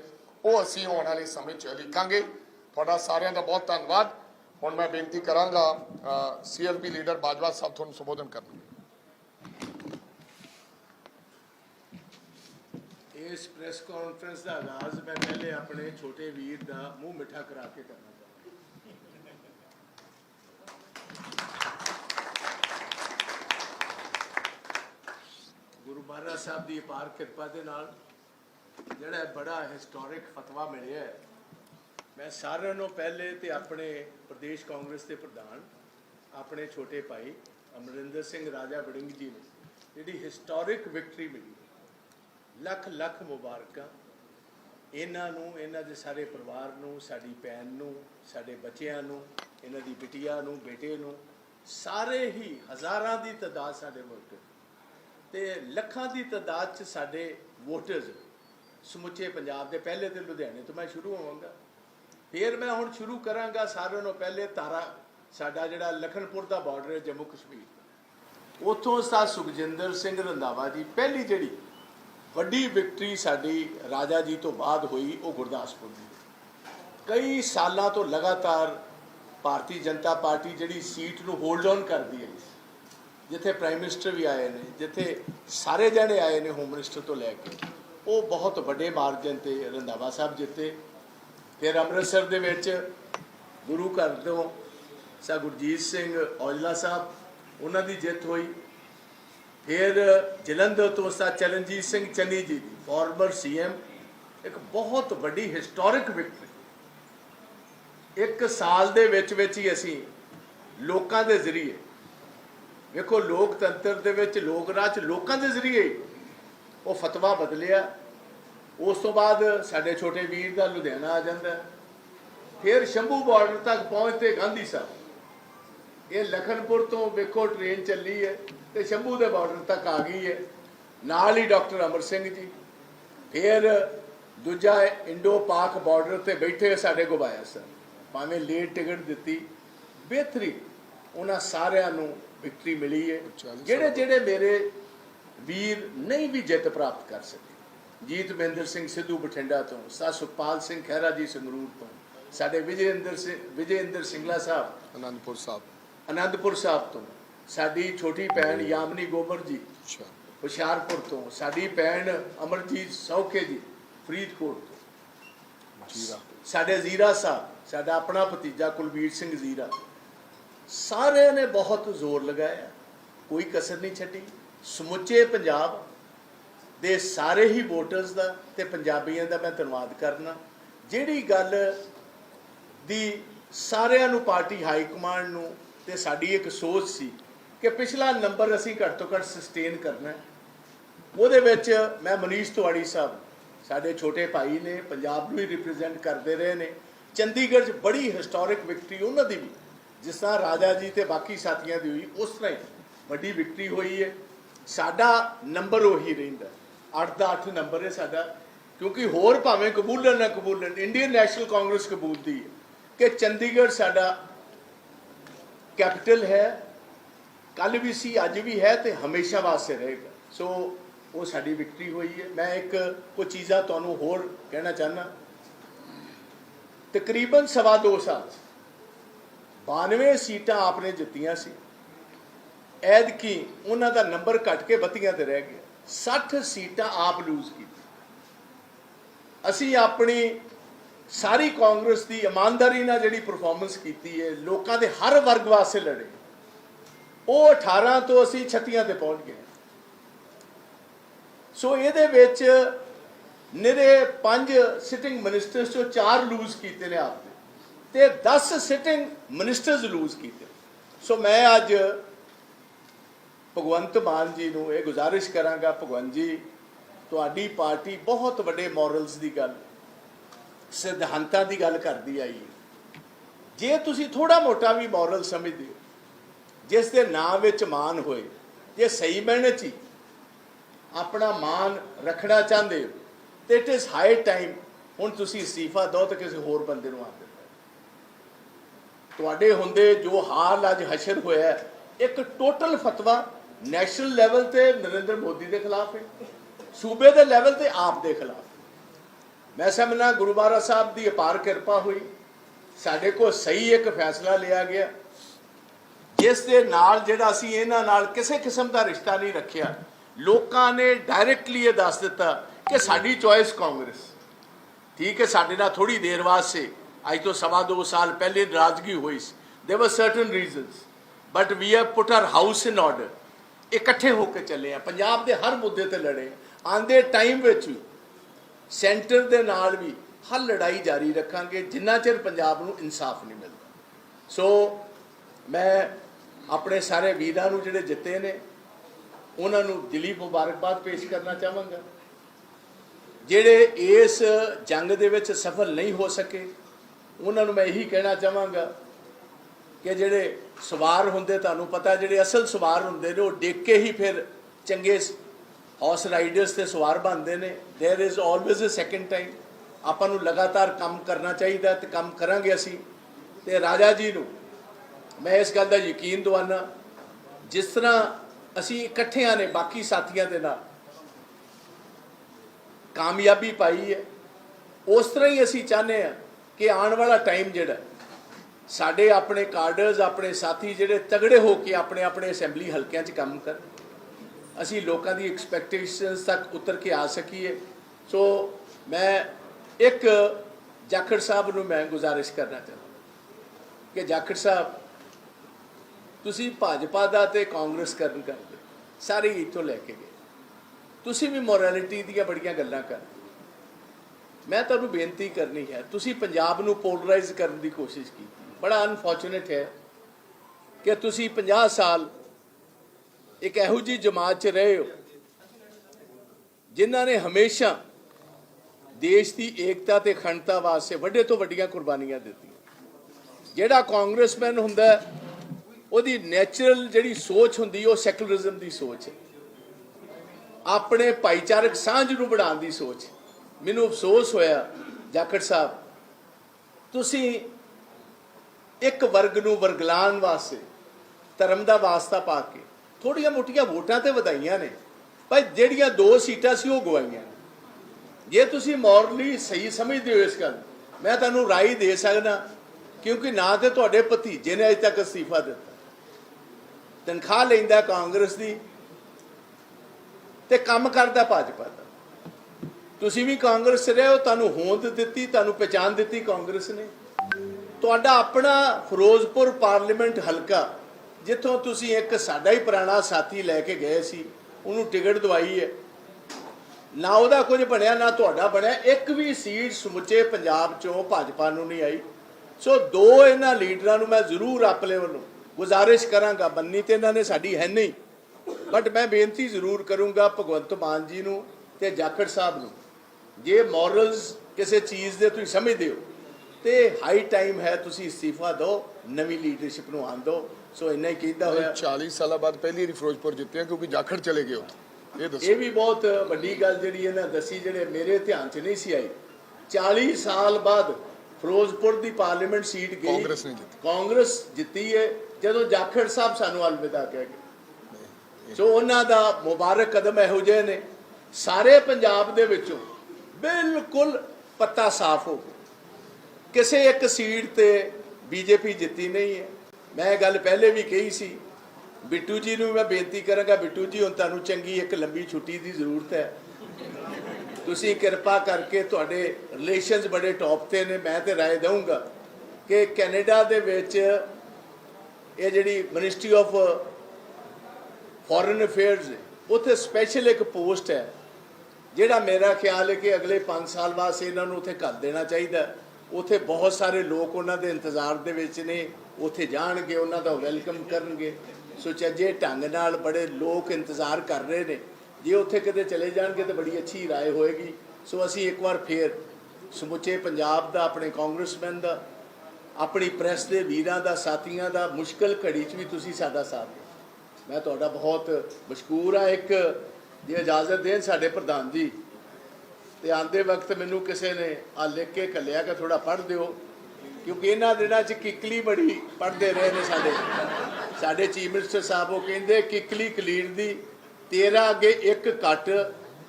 S1: ਉਹ ਅਸੀਂ ਆਉਣ ਵਾਲੇ ਸਮੇਂ 'ਚ ਲਿਖਾਂਗੇ। ਤੁਹਾਡਾ ਸਾਰਿਆਂ ਦਾ ਬਹੁਤ ਧੰਨਵਾਦ। ਹੁਣ ਮੈਂ ਬੇਨਤੀ ਕਰਾਂਗਾ ਸੀਐਲਪੀ ਲੀਡਰ ਬਾਜਵਾ ਸਾਹਿਬ ਤੁਹਾਨੂੰ ਸੰਬੋਧਨ ਕਰਨ।
S2: ਇਸ ਪ੍ਰੈਸ ਕਾਨਫਰੰਸ ਦਾ ਆਗਾਜ਼ ਮੈਂ ਪਹਿਲੇ ਆਪਣੇ ਛੋਟੇ ਵੀਰ ਦਾ ਮੂੰਹ ਮਿੱਠਾ ਕਰਾ ਕੇ ਕਰਨਾ ਚਾਹੁੰਦਾ। ਗੁਰੂ ਮਹਾਰਾਜ ਸਾਹਿਬ ਦੀ ਅਪਾਰ ਕਿਰਪਾ ਦੇ ਨਾਲ ਜਿਹੜਾ ਬੜਾ ਹਿਸਟੋਰਿਕ ਫਤਵਾ ਮਿਲਿਆ ਹੈ, ਮੈਂ ਸਾਰਿਆਂ ਨੂੰ ਪਹਿਲੇ ਤੇ ਆਪਣੇ ਪ੍ਰਦੇਸ਼ ਕਾਂਗਰਸ ਦੇ ਪ੍ਰਧਾਨ, ਆਪਣੇ ਛੋਟੇ ਭਾਈ ਅਮਰਿੰਦਰ ਸਿੰਘ ਰਾਜਾ ਵੜਿੰਗ ਜੀ ਨੂੰ, ਜਿਹੜੀ ਹਿਸਟੋਰਿਕ ਵਿਕਟਰੀ ਮਿਲੀ, ਲੱਖ ਲੱਖ ਮੁਬਾਰਕਾਂ। ਇਹਨਾਂ ਨੂੰ, ਇਹਨਾਂ ਦੇ ਸਾਰੇ ਪਰਿਵਾਰ ਨੂੰ, ਸਾਡੀ ਭੈਣ ਨੂੰ, ਸਾਡੇ ਬੱਚਿਆਂ ਨੂੰ, ਇਹਨਾਂ ਦੀ ਬਿਟੀਆ ਨੂੰ, ਬੇਟੇ ਨੂੰ, ਸਾਰੇ ਹੀ ਹਜ਼ਾਰਾਂ ਦੀ ਤਾਦਾਦ ਸਾਡੇ ਮੁਲਕ 'ਚ ਤੇ ਲੱਖਾਂ ਦੀ ਤਾਦਾਦ 'ਚ ਸਾਡੇ ਵੋਟਰਸ ਸਮੁੱਚੇ ਪੰਜਾਬ ਦੇ ਪਹਿਲੇ ਤੇ ਲੁਧਿਆਣੇ ਤੋਂ ਮੈਂ ਸ਼ੁਰੂ ਹੋਵਾਂਗਾ। ਫਿਰ ਮੈਂ ਹੁਣ ਸ਼ੁਰੂ ਕਰਾਂਗਾ ਸਾਰਿਆਂ ਨੂੰ ਪਹਿਲੇ ਤਾਰਾ, ਸਾਡਾ ਜਿਹੜਾ ਲਖਨਪੁਰ ਦਾ ਬਾਰਡਰ ਹੈ ਜੰਮੂ ਕਸ਼ਮੀਰ ਉੱਥੋਂ ਸਾ ਸੁਖਜਿੰਦਰ ਸਿੰਘ ਰੰਧਾਵਾ ਜੀ, ਪਹਿਲੀ ਜਿਹੜੀ ਵੱਡੀ ਵਿਕਟਰੀ ਸਾਡੀ ਰਾਜਾ ਜੀ ਤੋਂ ਬਾਅਦ ਹੋਈ, ਉਹ ਗੁਰਦਾਸਪੁਰ ਦੀ। ਕਈ ਸਾਲਾਂ ਤੋਂ ਲਗਾਤਾਰ ਭਾਰਤੀ ਜਨਤਾ ਪਾਰਟੀ ਜਿਹੜੀ ਸੀਟ ਨੂੰ ਹੋਲਡ ਔਨ ਕਰਦੀ ਹੈ ਜਿੱਥੇ ਪ੍ਰਾਈਮ ਮਿਨਿਸਟਰ ਵੀ ਆਏ ਨੇ, ਜਿੱਥੇ ਸਾਰੇ ਜਣੇ ਆਏ ਨੇ ਹੋਮ ਮਿਨਿਸਟਰ ਤੋਂ ਲੈ ਕੇ। ਉਹ ਬਹੁਤ ਵੱਡੇ ਮਾਰਜਨ ਤੇ ਰੰਧਾਵਾ ਸਾਹਿਬ ਜਿੱਤੇ। ਫਿਰ ਅੰਮ੍ਰਿਤਸਰ ਦੇ ਵਿੱਚ ਗੁਰੂ ਘਰ ਤੋਂ ਸਾ ਗੁਰਜੀਤ ਸਿੰਘ ਔਜਲਾ ਸਾਹਿਬ, ਉਹਨਾਂ ਦੀ ਜਿੱਤ ਹੋਈ। ਫਿਰ ਜਲੰਧਰ ਤੋਂ ਸਾ ਚਰਨਜੀਤ ਸਿੰਘ ਚੰਨੀ ਜੀ ਦੀ ਫਾਰਮਰ ਸੀਐਮ ਇੱਕ ਬਹੁਤ ਵੱਡੀ ਹਿਸਟੋਰਿਕ ਵਿਕਟਰੀ ਇੱਕ ਸਾਲ ਦੇ ਵਿੱਚ ਵਿੱਚ ਹੀ ਅਸੀਂ ਲੋਕਾਂ ਦੇ ਜ਼ਰੀਏ, ਵੇਖੋ ਲੋਕਤੰਤਰ ਦੇ ਵਿੱਚ, ਲੋਕ ਰਾਜ ਲੋਕਾਂ ਦੇ ਜ਼ਰੀਏ ਉਹ ਫਤਵਾ ਬਦਲਿਆ। ਉਸ ਤੋਂ ਬਾਅਦ ਸਾਡੇ ਛੋਟੇ ਵੀਰ ਦਾ ਲੁਧਿਆਣਾ ਆ ਜਾਂਦਾ। ਫਿਰ ਸ਼ੰਭੂ ਬਾਰਡਰ ਤੱਕ ਪਹੁੰਚਦੇ ਗਾਂਧੀ ਸਾਹਿਬ। ਇਹ ਲਖਨਪੁਰ ਤੋਂ ਵੇਖੋ ਟ੍ਰੇਨ ਚੱਲੀ ਹੈ ਤੇ ਸ਼ੰਭੂ ਦੇ ਬਾਰਡਰ ਤੱਕ ਆ ਗਈ ਹੈ। ਨਾਲ ਹੀ ਡਾਕਟਰ ਅਮਰ ਸਿੰਘ ਜੀ। ਫਿਰ ਦੂਜਾ ਇੰਡੋ ਪਾਕ ਬਾਰਡਰ ਤੇ ਬੈਠੇ ਸਾਡੇ ਗੁਬਾਇਆ ਸਰ। ਭਾਵੇਂ ਲੇਟ ਟਿਕਟ ਦਿੱਤੀ ਬਿਹਤਰੀ ਉਹਨਾਂ ਸਾਰਿਆਂ ਨੂੰ ਵਿਕਟਰੀ ਮਿਲੀ ਹੈ। ਜਿਹੜੇ ਜਿਹੜੇ ਮੇਰੇ ਵੀਰ ਨਹੀਂ ਵੀ ਜਿੱਤ ਪ੍ਰਾਪਤ ਕਰ ਸਕੇ। ਜੀਤ ਮਹਿੰਦਰ ਸਿੰਘ ਸਿੱਧੂ ਬਠਿੰਡਾ ਤੋਂ ਸਾ ਸੁਖਪਾਲ ਸਿੰਘ ਖਹਿਰਾ ਜੀ ਸੰਗਰੂਰ ਤੋਂ ਸਾਡੇ ਵਿਜੇਂਦਰ ਸਿੰਘ ਵਿਜੇਂਦਰ ਸਿੰਗਲਾ ਸਾਹਿਬ
S1: ਅਨੰਦਪੁਰ ਸਾਹਿਬ।
S2: ਆਨੰਦਪੁਰ ਸਾਹਿਬ ਤੋਂ ਸਾਡੀ ਛੋਟੀ ਭੈਣ ਯਾਮਨੀ ਗੋਬਰ ਜੀ ਹੁਸ਼ਿਆਰਪੁਰ ਤੋਂ ਸਾਡੀ ਭੈਣ ਅਮਰਜੀਤ ਸੌਕੇ ਜੀ ਫਰੀਦਕੋਟ ਤੋਂ।
S1: ਜੀਰਾ।
S2: ਸਾਡੇ ਜ਼ੀਰਾ ਸਾਹਿਬ ਸਾਡਾ ਆਪਣਾ ਭਤੀਜਾ ਕੁਲਬੀਰ ਸਿੰਘ ਜ਼ੀਰਾ। ਸਾਰਿਆਂ ਨੇ ਬਹੁਤ ਜ਼ੋਰ ਲਗਾਇਆ। ਕੋਈ ਕਸਰ ਨਹੀਂ ਛੱਡੀ। ਸਮੁੱਚੇ ਪੰਜਾਬ ਦੇ ਸਾਰੇ ਹੀ ਵੋਟਰਸ ਦਾ ਤੇ ਪੰਜਾਬੀਆਂ ਦਾ ਮੈਂ ਧੰਨਵਾਦ ਕਰਨਾ। ਜਿਹੜੀ ਗੱਲ ਦੀ ਸਾਰਿਆਂ ਨੂੰ ਪਾਰਟੀ ਹਾਈ ਕਮਾਂਡ ਨੂੰ ਤੇ ਸਾਡੀ ਇੱਕ ਸੋਚ ਸੀ ਕਿ ਪਿਛਲਾ ਨੰਬਰ ਅਸੀਂ ਘੱਟ ਤੋਂ ਘੱਟ ਸਸਟੇਨ ਕਰਨਾ ਹੈ। ਉਹਦੇ ਵਿੱਚ ਮੈਂ ਮਨੀਸ਼ ਤਿਵਾੜੀ ਸਾਹਿਬ, ਸਾਡੇ ਛੋਟੇ ਭਾਈ ਨੇ, ਪੰਜਾਬ ਨੂੰ ਹੀ ਰਿਪਰੈਜ਼ੈਂਟ ਕਰਦੇ ਰਹੇ ਨੇ। ਚੰਡੀਗੜ੍ਹ 'ਚ ਬੜੀ ਹਿਸਟੋਰਿਕ ਵਿਕਟਰੀ ਉਹਨਾਂ ਦੀ ਵੀ। ਜਿਸ ਤਰ੍ਹਾਂ ਰਾਜਾ ਜੀ ਤੇ ਬਾਕੀ ਸਾਥੀਆਂ ਦੀ ਹੋਈ, ਉਸ ਤਰ੍ਹਾਂ ਹੀ ਵੱਡੀ ਵਿਕਟਰੀ ਹੋਈ ਹੈ। ਸਾਡਾ ਨੰਬਰ ਉਹੀ ਰਹਿੰਦਾ। 8 ਦਾ 8 ਨੰਬਰ ਹੈ ਸਾਡਾ, ਕਿਉਂਕਿ ਹੋਰ ਭਾਵੇਂ ਕਬੂਲਣ ਨਾ ਕਬੂਲਣ ਇੰਡੀਅਨ ਨੈਸ਼ਨਲ ਕਾਂਗਰਸ ਕਬੂਲਦੀ ਹੈ ਕਿ ਚੰਡੀਗੜ੍ਹ ਸਾਡਾ ਕੈਪੀਟਲ ਹੈ ਕੱਲ ਵੀ ਸੀ, ਅੱਜ ਵੀ ਹੈ ਤੇ ਹਮੇਸ਼ਾ ਵਾਸਤੇ ਰਹੇਗਾ। ਸੋ ਉਹ ਸਾਡੀ ਵਿਕਟਰੀ ਹੋਈ ਹੈ। ਮੈਂ ਇੱਕ ਕੁਝ ਚੀਜ਼ਾਂ ਤੁਹਾਨੂੰ ਹੋਰ ਕਹਿਣਾ ਚਾਹਨਾ ਤਕਰੀਬਨ ਸਵਾ ਦੋ ਸਾਲ 'ਚ 92 ਸੀਟਾਂ ਆਪਨੇ ਜਿੱਤੀਆਂ ਸੀ। ਐਤਕੀ ਉਹਨਾਂ ਦਾ ਨੰਬਰ ਘਟ ਕੇ 32 ਤੇ ਰਹਿ ਗਿਆ। 60 ਸੀਟਾਂ ਆਪ ਲੂਜ਼ ਕੀਤੀ ਅਸੀਂ ਆਪਣੀ ਸਾਰੀ ਕਾਂਗਰਸ ਦੀ ਇਮਾਨਦਾਰੀ ਨਾਲ ਜਿਹੜੀ ਪਰਫਾਰਮੈਂਸ ਕੀਤੀ ਹੈ, ਲੋਕਾਂ ਦੇ ਹਰ ਵਰਗ ਵਾਸਤੇ ਲੜੇ। ਉਹ 18 ਤੋਂ ਅਸੀਂ 36 ਤੇ ਪਹੁੰਚ ਗਏ। ਸੋ ਇਹਦੇ ਵਿੱਚ ਨਿਰੇ ਪੰਜ ਸਿਟਿੰਗ ਮਿਨਿਸਟਰਸ ਚੋਂ ਚਾਰ ਲੂਜ਼ ਕੀਤੇ ਨੇ ਆਪਨੇ ਤੇ 10 ਸਿਟਿੰਗ ਮਿਨਿਸਟਰਸ ਲੂਜ਼ ਕੀਤੇ। ਸੋ ਮੈਂ ਅੱਜ ਭਗਵੰਤ ਮਾਨ ਜੀ ਨੂੰ ਇਹ ਗੁਜ਼ਾਰਿਸ਼ ਕਰਾਂਗਾ, ਭਗਵੰਤ ਜੀ, ਤੁਹਾਡੀ ਪਾਰਟੀ ਬਹੁਤ ਵੱਡੇ ਮੋਰਲਸ ਦੀ ਗੱਲ, ਸਿਧਾਂਤਾਂ ਦੀ ਗੱਲ ਕਰਦੀ ਆਈ ਜੇ ਤੁਸੀਂ ਥੋੜਾ ਮੋਟਾ ਵੀ ਮੋਰਲ ਸਮਝਦੇ ਹੋ, ਜਿਸ ਦੇ ਨਾਂ ਵਿੱਚ ਮਾਨ ਹੋਏ, ਜੇ ਸਹੀ ਮਾਇਨੇ ਚ ਹੀ ਆਪਣਾ ਮਾਨ ਰੱਖਣਾ ਚਾਹੁੰਦੇ ਹੋ, ਤੇ ਇਟ ਇਜ਼ ਹਾਈ ਟਾਈਮ ਹੁਣ ਤੁਸੀਂ ਅਸਤੀਫਾ ਦਿਓ ਤੇ ਕਿਸੇ ਹੋਰ ਬੰਦੇ ਨੂੰ ਆ ਤੁਹਾਡੇ ਹੁੰਦੇ ਜੋ ਹਾਲ ਅੱਜ ਹਸ਼ਰ ਹੋਇਆ ਇੱਕ ਟੋਟਲ ਫਤਵਾ ਨੈਸ਼ਨਲ ਲੈਵਲ ਤੇ ਨਰਿੰਦਰ ਮੋਦੀ ਦੇ ਖਿਲਾਫ ਹੈ, ਸੂਬੇ ਦੇ ਲੈਵਲ ਤੇ ਆਪ ਦੇ ਖਿਲਾਫ। ਮੈਂ ਸਮਝਣਾ ਗੁਰੂ ਮਹਾਰਾਜ ਸਾਹਿਬ ਦੀ ਅਪਾਰ ਕਿਰਪਾ ਹੋਈ, ਸਾਡੇ ਕੋਲ ਸਹੀ ਇੱਕ ਫੈਸਲਾ ਲਿਆ ਗਿਆ। ਜਿਸ ਦੇ ਨਾਲ ਜਿਹੜਾ ਅਸੀਂ ਇਹਨਾਂ ਨਾਲ ਕਿਸੇ ਕਿਸਮ ਦਾ ਰਿਸ਼ਤਾ ਨਹੀਂ ਰੱਖਿਆ, ਲੋਕਾਂ ਨੇ ਡਾਇਰੈਕਟਲੀ ਇਹ ਦੱਸ ਦਿੱਤਾ ਕਿ ਸਾਡੀ ਚੋਇਸ ਕਾਂਗਰਸ। ਠੀਕ ਹੈ, ਸਾਡੇ ਨਾਲ ਥੋੜੀ ਦੇਰ ਵਾਸਤੇ ਅੱਜ ਤੋਂ ਸਵਾ ਦੋ ਸਾਲ ਪਹਿਲੇ ਨਾਰਾਜ਼ਗੀ ਹੋਈ ਸੀ। There were certain reasons, but we have put our house in order ਇਕੱਠੇ ਹੋ ਕੇ ਚੱਲੇ ਆ। ਪੰਜਾਬ ਦੇ ਹਰ ਮੁੱਦੇ ਤੇ ਲੜੇ ਆਂਦੇ ਟਾਈਮ ਵਿੱਚ ਵੀ ਸੈਂਟਰ ਦੇ ਨਾਲ ਵੀ ਹਰ ਲੜਾਈ ਜਾਰੀ ਰੱਖਾਂਗੇ, ਜਿੰਨਾ ਚਿਰ ਪੰਜਾਬ ਨੂੰ ਇਨਸਾਫ ਨਹੀਂ ਮਿਲਦਾ। ਸੋ ਮੈਂ ਆਪਣੇ ਸਾਰੇ ਵੀਰਾਂ ਨੂੰ ਜਿਹੜੇ ਜਿੱਤੇ ਨੇ, ਉਹਨਾਂ ਨੂੰ ਦਿਲੀ ਮੁਬਾਰਕਬਾਦ ਪੇਸ਼ ਕਰਨਾ ਚਾਹਾਂਗਾ। ਜਿਹੜੇ ਇਸ ਜੰਗ ਦੇ ਵਿੱਚ ਸਫਲ ਨਹੀਂ ਹੋ ਸਕੇ, ਉਹਨਾਂ ਨੂੰ ਮੈਂ ਇਹੀ ਕਹਿਣਾ ਚਾਹਾਂਗਾ ਕਿ ਜਿਹੜੇ ਸਵਾਰ ਹੁੰਦੇ ਤੁਹਾਨੂੰ ਪਤਾ ਜਿਹੜੇ ਅਸਲ ਸਵਾਰ ਹੁੰਦੇ ਨੇ ਉਹ ਡਿੱਗ ਕੇ ਹੀ ਫਿਰ ਚੰਗੇ ਹਾਰਸ ਰਾਈਡਰਸ ਤੇ ਸਵਾਰ ਬਣਦੇ ਨੇ there is always a second time ਆਪਾਂ ਨੂੰ ਲਗਾਤਾਰ ਕੰਮ ਕਰਨਾ ਚਾਹੀਦਾ ਤੇ ਕੰਮ ਕਰਾਂਗੇ ਅਸੀਂ ਤੇ ਰਾਜਾ ਜੀ ਨੂੰ ਮੈਂ ਇਸ ਗੱਲ ਦਾ ਯਕੀਨ ਦਵਾਨਾ ਜਿਸ ਤਰ੍ਹਾਂ ਅਸੀਂ ਇਕੱਠਿਆਂ ਨੇ ਬਾਕੀ ਸਾਥੀਆਂ ਦੇ ਨਾਲ ਕਾਮਯਾਬੀ ਪਾਈ ਹੈ ਉਸ ਤਰ੍ਹਾਂ ਹੀ ਅਸੀਂ ਚਾਹੁੰਦੇ ਆ ਕਿ ਆਉਣ ਵਾਲਾ ਟਾਈਮ ਜਿਹੜਾ ਸਾਡੇ ਆਪਣੇ ਕਾਡਰਸ ਆਪਣੇ ਸਾਥੀ ਜਿਹੜੇ ਤਗੜੇ ਹੋ ਕੇ ਆਪਣੇ ਆਪਣੇ ਅਸੈਂਬਲੀ ਹਲਕਿਆਂ 'ਚ ਕੰਮ ਕਰਨ। ਅਸੀਂ ਲੋਕਾਂ ਦੀ ਐਕਸਪੈਕਟੇਸ਼ਨਸ ਤੱਕ ਉਤਰ ਕੇ ਆ ਸਕੀਏ। ਸੋ ਮੈਂ ਇੱਕ ਜਾਖੜ ਸਾਹਿਬ ਨੂੰ ਮੈਂ ਗੁਜ਼ਾਰਿਸ਼ ਕਰਨਾ ਚਾਹੁੰਦਾ ਕਿ ਜਾਖੜ ਸਾਹਿਬ, ਤੁਸੀਂ ਭਾਜਪਾ ਦਾ ਤੇ ਕਾਂਗਰਸ ਕਰਨ ਕਰਦੇ, ਸਾਰੇ ਇੱਥੋਂ ਲੈ ਕੇ ਗਏ। ਤੁਸੀਂ ਵੀ ਮੋਰੈਲਿਟੀ ਦੀਆਂ ਬੜੀਆਂ ਗੱਲਾਂ ਕਰਦੇ। ਮੈਂ ਤੁਹਾਨੂੰ ਬੇਨਤੀ ਕਰਨੀ ਹੈ, ਤੁਸੀਂ ਪੰਜਾਬ ਨੂੰ ਪੋਲਰਾਈਜ਼ ਕਰਨ ਦੀ ਕੋਸ਼ਿਸ਼ ਕੀਤੀ। ਬੜਾ ਅਨਫੋਰਚੂਨੇਟ ਹੈ ਕਿ ਤੁਸੀਂ 50 ਸਾਲ ਇੱਕ ਇਹੋ ਜੀ ਜਮਾਤ 'ਚ ਰਹੇ ਹੋ, ਜਿਨ੍ਹਾਂ ਨੇ ਹਮੇਸ਼ਾ ਦੇਸ਼ ਦੀ ਏਕਤਾ ਤੇ ਅਖੰਡਤਾ ਵਾਸਤੇ ਵੱਡੇ ਤੋਂ ਵੱਡੀਆਂ ਕੁਰਬਾਨੀਆਂ ਦਿੱਤੀਆਂ। ਜਿਹੜਾ ਕਾਂਗਰਸਮੈਨ ਹੁੰਦਾ ਉਹਦੀ ਨੈਚੁਰਲ ਜਿਹੜੀ ਸੋਚ ਹੁੰਦੀ, ਉਹ ਸੈਕੂਲਰਿਜ਼ਮ ਦੀ ਸੋਚ ਹੈ। ਆਪਣੇ ਭਾਈਚਾਰਕ ਸਾਂਝ ਨੂੰ ਬਣਾਉਣ ਦੀ ਸੋਚ ਮੈਨੂੰ ਅਫਸੋਸ ਹੋਇਆ, ਜਾਖੜ ਸਾਹਿਬ, ਤੁਸੀਂ ਇੱਕ ਵਰਗ ਨੂੰ ਵਰਗਲਾਉਣ ਵਾਸਤੇ, ਧਰਮ ਦਾ ਵਾਸਤਾ ਪਾ ਕੇ ਥੋੜੀਆਂ ਮੋਟੀਆਂ ਵੋਟਾਂ ਤੇ ਵਧਾਈਆਂ ਨੇ। ਭਾਈ, ਜਿਹੜੀਆਂ ਦੋ ਸੀਟਾਂ ਸੀ ਉਹ ਗਵਾਈਆਂ ਨੇ। ਜੇ ਤੁਸੀਂ ਮੋਰਲੀ ਸਹੀ ਸਮਝਦੇ ਹੋ ਇਸ ਗੱਲ, ਮੈਂ ਤੁਹਾਨੂੰ ਰਾਏ ਦੇ ਸਕਦਾ, ਕਿਉਂਕਿ ਨਾ ਤੇ ਤੁਹਾਡੇ ਭਤੀਜੇ ਨੇ ਅਜੇ ਤੱਕ ਅਸਤੀਫਾ ਦਿੱਤਾ। ਤਨਖਾਹ ਲੈਂਦਾ ਕਾਂਗਰਸ ਦੀ ਤੇ ਕੰਮ ਕਰਦਾ ਭਾਜਪਾ ਦਾ। ਤੁਸੀਂ ਵੀ ਕਾਂਗਰਸ ਰਹੇ ਹੋ, ਤੁਹਾਨੂੰ ਹੋਂਦ ਦਿੱਤੀ, ਤੁਹਾਨੂੰ ਪਛਾਣ ਦਿੱਤੀ ਕਾਂਗਰਸ ਨੇ। ਤੁਹਾਡਾ ਆਪਣਾ ਫਿਰੋਜ਼ਪੁਰ ਪਾਰਲੀਮੈਂਟ ਹਲਕਾ, ਜਿੱਥੋਂ ਤੁਸੀਂ ਇੱਕ ਸਾਡਾ ਹੀ ਪੁਰਾਣਾ ਸਾਥੀ ਲੈ ਕੇ ਗਏ ਸੀ, ਉਹਨੂੰ ਟਿਕਟ ਦਵਾਈ ਹੈ। ਨਾ ਉਹਦਾ ਕੁਝ ਬਣਿਆ, ਨਾ ਤੁਹਾਡਾ ਬਣਿਆ। ਇੱਕ ਵੀ ਸੀਟ ਸਮੁੱਚੇ ਪੰਜਾਬ ਚੋਂ ਭਾਜਪਾ ਨੂੰ ਨਹੀਂ ਆਈ। ਸੋ ਦੋ ਇਹਨਾਂ ਲੀਡਰਾਂ ਨੂੰ ਮੈਂ ਜ਼ਰੂਰ ਆਪਣੇ ਵੱਲੋਂ ਗੁਜ਼ਾਰਿਸ਼ ਕਰਾਂਗਾ। ਬੰਨੀ ਤੇ ਇਹਨਾਂ ਨੇ, ਸਾਡੀ ਹੈ ਨਹੀਂ। ਬਟ ਮੈਂ ਬੇਨਤੀ ਜ਼ਰੂਰ ਕਰੂੰਗਾ ਭਗਵੰਤ ਮਾਨ ਜੀ ਨੂੰ ਤੇ ਜਾਖੜ ਸਾਹਿਬ ਨੂੰ। ਜੇ ਮੋਰਲਸ ਕਿਸੇ ਚੀਜ਼ ਦੇ ਤੁਸੀਂ ਸਮਝਦੇ ਹੋ ਤੇ ਹਾਈ ਟਾਈਮ ਹੈ ਤੁਸੀਂ ਅਸਤੀਫਾ ਦਿਓ ਨਵੀਂ ਲੀਡਰਸ਼ਿਪ ਨੂੰ ਆਣ ਦਿਓ। ਸੋ ਇੰਨਾ ਹੀ ਕਹਿੰਦਾ ਹੋਇਆ।
S1: 40 ਸਾਲਾਂ ਬਾਅਦ ਪਹਿਲੀ ਵਾਰੀ ਫਿਰੋਜ਼ਪੁਰ ਜਿੱਤਿਆ ਕਿਉਂਕਿ ਜਾਖੜ ਚਲੇ ਗਏ ਉੱਥੇ। ਇਹ ਦੱਸੋ।
S2: ਇਹ ਵੀ ਬਹੁਤ ਵੱਡੀ ਗੱਲ ਜਿਹੜੀ ਇਹਨਾਂ ਦੱਸੀ ਜਿਹੜੇ ਮੇਰੇ ਧਿਆਨ 'ਚ ਨਹੀਂ ਸੀ ਆਈ। 40 ਸਾਲ ਬਾਅਦ ਫਿਰੋਜ਼ਪੁਰ ਦੀ ਪਾਰਲੀਮੈਂਟ ਸੀਟ ਗਈ।
S1: ਕਾਂਗਰਸ ਨੇ ਜਿੱਤੀ।
S2: ਕਾਂਗਰਸ ਜਿੱਤੀ ਹੈ। ਜਦੋਂ ਜਾਖੜ ਸਾਹਿਬ ਸਾਨੂੰ ਅਲਵਿਦਾ ਕਹਿ ਗਏ। ਸੋ ਉਹਨਾਂ ਦਾ ਮੁਬਾਰਕ ਕਦਮ ਇਹੋ ਜਿਹੇ ਨੇ। ਸਾਰੇ ਪੰਜਾਬ ਦੇ ਵਿੱਚੋਂ ਬਿਲਕੁਲ ਪੱਤਾ ਸਾਫ਼ ਹੋ ਗਿਆ। ਕਿਸੇ ਇੱਕ ਸੀਟ ਤੇ ਬੀਜੇਪੀ ਜਿੱਤੀ ਨਹੀਂ ਹੈ ਮੈਂ ਇਹ ਗੱਲ ਪਹਿਲੇ ਵੀ ਕਹੀ ਸੀ ਬਿੱਟੂ ਜੀ ਨੂੰ ਮੈਂ ਬੇਨਤੀ ਕਰਾਂਗਾ ਬਿੱਟੂ ਜੀ ਹੁਣ ਤੁਹਾਨੂੰ ਚੰਗੀ ਇੱਕ ਲੰਬੀ ਛੁੱਟੀ ਦੀ ਜ਼ਰੂਰਤ ਹੈ ਤੁਸੀਂ ਕਿਰਪਾ ਕਰਕੇ ਤੁਹਾਡੇ ਰਿਲੇਸ਼ਨਸ ਬੜੇ ਟੌਪ ਤੇ ਨੇ ਮੈਂ ਤੇ رائے ਦਊਂਗਾ ਕਿ ਕੈਨੇਡਾ ਦੇ ਵਿੱਚ ਇਹ ਜਿਹੜੀ ਮਿਨਿਸਟਰੀ ਆਫ ਫੋਰਨ ਅਫੇਅਰਸ ਉੱਥੇ ਸਪੈਸ਼ਲ ਇੱਕ ਪੋਸਟ ਹੈ ਜਿਹੜਾ ਮੇਰਾ ਖਿਆਲ ਹੈ ਕਿ ਅਗਲੇ 5 ਸਾਲ ਬਾਅਦ ਸੇ ਇਹਨਾਂ ਨੂੰ ਉੱਥੇ ਕਰ ਦੇਣਾ ਚਾਹੀਦਾ ਹੈ। ਉੱਥੇ ਬਹੁਤ ਸਾਰੇ ਲੋਕ ਉਹਨਾਂ ਦੇ ਇੰਤਜ਼ਾਰ ਦੇ ਵਿੱਚ ਨੇ, ਉੱਥੇ ਜਾਣਗੇ, ਉਹਨਾਂ ਦਾ ਵੈਲਕਮ ਕਰਨਗੇ। ਸੁਚੱਜੇ ਢੰਗ ਨਾਲ ਬੜੇ ਲੋਕ ਇੰਤਜ਼ਾਰ ਕਰ ਰਹੇ ਨੇ। ਜੇ ਉੱਥੇ ਕਿਤੇ ਚਲੇ ਜਾਣਗੇ ਤਾਂ ਬੜੀ ਅੱਛੀ ਰਾਏ ਹੋਏਗੀ। ਸੋ ਅਸੀਂ ਇੱਕ ਵਾਰ ਫੇਰ ਸਮੁੱਚੇ ਪੰਜਾਬ ਦਾ, ਆਪਣੇ ਕਾਂਗਰਸਮੈਨ ਦਾ, ਆਪਣੀ ਪ੍ਰੈਸ ਦੇ ਵੀਰਾਂ ਦਾ, ਸਾਥੀਆਂ ਦਾ, ਮੁਸ਼ਕਲ ਘੜੀ 'ਚ ਵੀ ਤੁਸੀਂ ਸਾਡਾ ਸਾਥ ਦਿਓ। ਮੈਂ ਤੁਹਾਡਾ ਬਹੁਤ ਮਸ਼ਕੂਰ ਆ ਇੱਕ ਜੇ ਇਜਾਜ਼ਤ ਦੇਣ ਸਾਡੇ ਪ੍ਰਧਾਨ ਜੀ। ਤੇ ਆਂਦੇ ਵਕਤ ਮੈਨੂੰ ਕਿਸੇ ਨੇ ਆ ਲਿਖ ਕੇ ਕੱਲਿਆ ਕਿ ਥੋੜਾ ਪੜ੍ਹ ਦਿਓ, ਕਿਉਂਕਿ ਇਹਨਾਂ ਦਿਨਾਂ 'ਚ ਕਿਕਲੀ ਬੜੀ ਪੜ੍ਹਦੇ ਰਹੇ ਨੇ ਸਾਡੇ। ਸਾਡੇ ਚੀਫ ਮਿਨਿਸਟਰ ਸਾਹਿਬ ਉਹ ਕਹਿੰਦੇ, ਕਿਕਲੀ ਕਲੀਰ ਦੀ, ਤੇਰਾ ਅੱਗੇ ਇੱਕ ਕੱਟ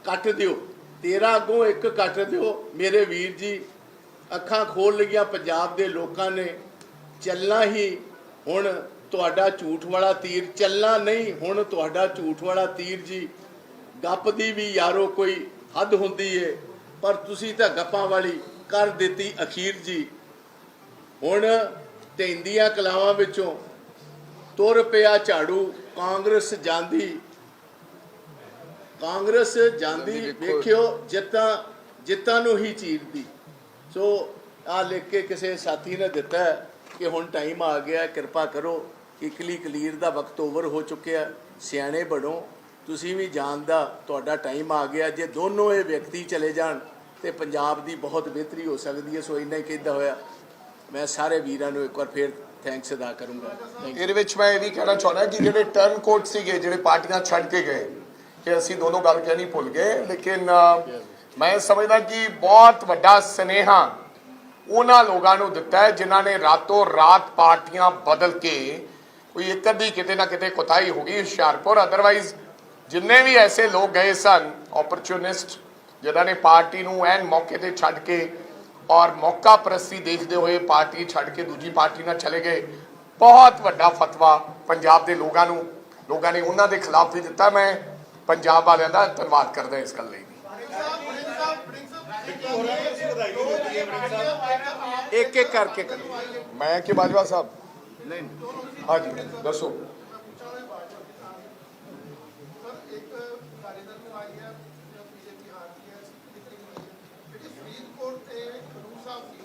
S2: ਕੱਟ ਦਿਓ, ਤੇਰਾ ਅੱਗੋਂ ਇੱਕ ਕੱਟ ਦਿਓ। ਮੇਰੇ ਵੀਰ ਜੀ, ਅੱਖਾਂ ਖੋਲ ਲਈਆਂ, ਪੰਜਾਬ ਦੇ ਲੋਕਾਂ ਨੇ, ਚੱਲਣਾ ਹੀ ਹੁਣ ਤੁਹਾਡਾ ਝੂਠ ਵਾਲਾ ਤੀਰ, ਚੱਲਣਾ ਨਹੀਂ ਹੁਣ ਤੁਹਾਡਾ ਝੂਠ ਵਾਲਾ ਤੀਰ ਜੀ। ਗੱਪ ਦੀ ਵੀ ਯਾਰੋ ਕੋਈ ਹੱਦ ਹੁੰਦੀ ਏ। ਪਰ ਤੁਸੀਂ ਤਾਂ ਗੱਪਾਂ ਵਾਲੀ ਕਰ ਦਿੱਤੀ ਅਖੀਰ ਜੀ। ਹੁਣ ਤੈਂਦੀਆਂ ਕਲਾਵਾਂ ਵਿੱਚੋਂ ਤੁਰ ਪਿਆ ਝਾੜੂ। ਕਾਂਗਰਸ ਜਾਂਦੀ। ਕਾਂਗਰਸ ਜਾਂਦੀ ਵੇਖਿਓ ਜਿੱਤਾਂ ਜਿੱਤਾਂ ਨੂੰ ਹੀ ਚੀਰਦੀ। ਸੋ ਆ ਲਿਖ ਕੇ ਕਿਸੇ ਸਾਥੀ ਨੇ ਦਿੱਤਾ ਕਿ ਹੁਣ ਟਾਈਮ ਆ ਗਿਆ ਕਿਰਪਾ ਕਰੋ ਕਿਕਲੀ ਕਲੀਰ ਦਾ ਵਕਤ ਓਵਰ ਹੋ ਚੁੱਕਿਆ। ਸਿਆਣੇ ਬਣੋ। ਤੁਸੀਂ ਵੀ ਜਾਣਦਾ ਤੁਹਾਡਾ ਟਾਈਮ ਆ ਗਿਆ। ਜੇ ਦੋਨੋਂ ਇਹ ਵਿਅਕਤੀ ਚਲੇ ਜਾਣ, ਤੇ ਪੰਜਾਬ ਦੀ ਬਹੁਤ ਬਿਹਤਰੀ ਹੋ ਸਕਦੀ ਹੈ। ਸੋ ਇੰਨਾ ਹੀ ਕਹਿੰਦਾ ਹੋਇਆ। ਮੈਂ ਸਾਰੇ ਵੀਰਾਂ ਨੂੰ ਇੱਕ ਵਾਰ ਫੇਰ ਥੈਂਕਸ ਅਦਾ ਕਰੂੰਗਾ।
S1: ਇਹਦੇ ਵਿੱਚ ਮੈਂ ਇਹ ਵੀ ਕਹਿਣਾ ਚਾਹੁੰਦਾ ਕਿ ਜਿਹੜੇ ਟਰਨ ਕੋਟ ਸੀਗੇ, ਜਿਹੜੇ ਪਾਰਟੀਆਂ ਛੱਡ ਕੇ ਗਏ, ਕਿ ਅਸੀਂ ਦੋਨੋਂ ਗੱਲ ਕਹਿਣੀ ਭੁੱਲ ਗਏ, ਲੇਕਿਨ ਮੈਂ ਸਮਝਦਾ ਕਿ ਬਹੁਤ ਵੱਡਾ ਸਨੇਹਾ ਉਹਨਾਂ ਲੋਕਾਂ ਨੂੰ ਦਿੱਤਾ ਹੈ, ਜਿਨ੍ਹਾਂ ਨੇ ਰਾਤੋਂ ਰਾਤ ਪਾਰਟੀਆਂ ਬਦਲ ਕੇ ਕੋਈ ਇੱਕ ਅੱਧੀ ਕਿਤੇ ਨਾ ਕਿਤੇ ਕੁਤਾਈ ਹੋ ਗਈ, ਹੁਸ਼ਿਆਰਪੁਰ। ਅਦਰਵਾਈਜ਼ ਜਿੰਨੇ ਵੀ ਐਸੇ ਲੋਕ ਗਏ ਸਨ ਓਪਰਚੁਨਿਸਟ ਜਿਨ੍ਹਾਂ ਨੇ ਪਾਰਟੀ ਨੂੰ ਐਨ ਮੌਕੇ ਤੇ ਛੱਡ ਕੇ ਔਰ ਮੌਕਾ ਪ੍ਰਸਤੀ ਦੇਖਦੇ ਹੋਏ ਪਾਰਟੀ ਛੱਡ ਕੇ ਦੂਜੀ ਪਾਰਟੀ ਨਾਲ ਚਲੇ ਗਏ ਬਹੁਤ ਵੱਡਾ ਫਤਵਾ ਪੰਜਾਬ ਦੇ ਲੋਕਾਂ ਨੂੰ ਲੋਕਾਂ ਨੇ ਉਹਨਾਂ ਦੇ ਖਿਲਾਫ ਵੀ ਦਿੱਤਾ। ਮੈਂ ਪੰਜਾਬ ਵਾਲਿਆਂ ਦਾ ਧੰਨਵਾਦ ਕਰਦਾ ਇਸ ਗੱਲ ਲਈ
S2: ਇੱਕ ਇੱਕ ਕਰਕੇ ਕਰੋ।
S1: ਮੈਂ ਕਿ ਬਾਜਵਾ ਸਾਹਿਬ?
S2: ਨਹੀਂ।
S1: ਹਾਂਜੀ ਦੱਸੋ।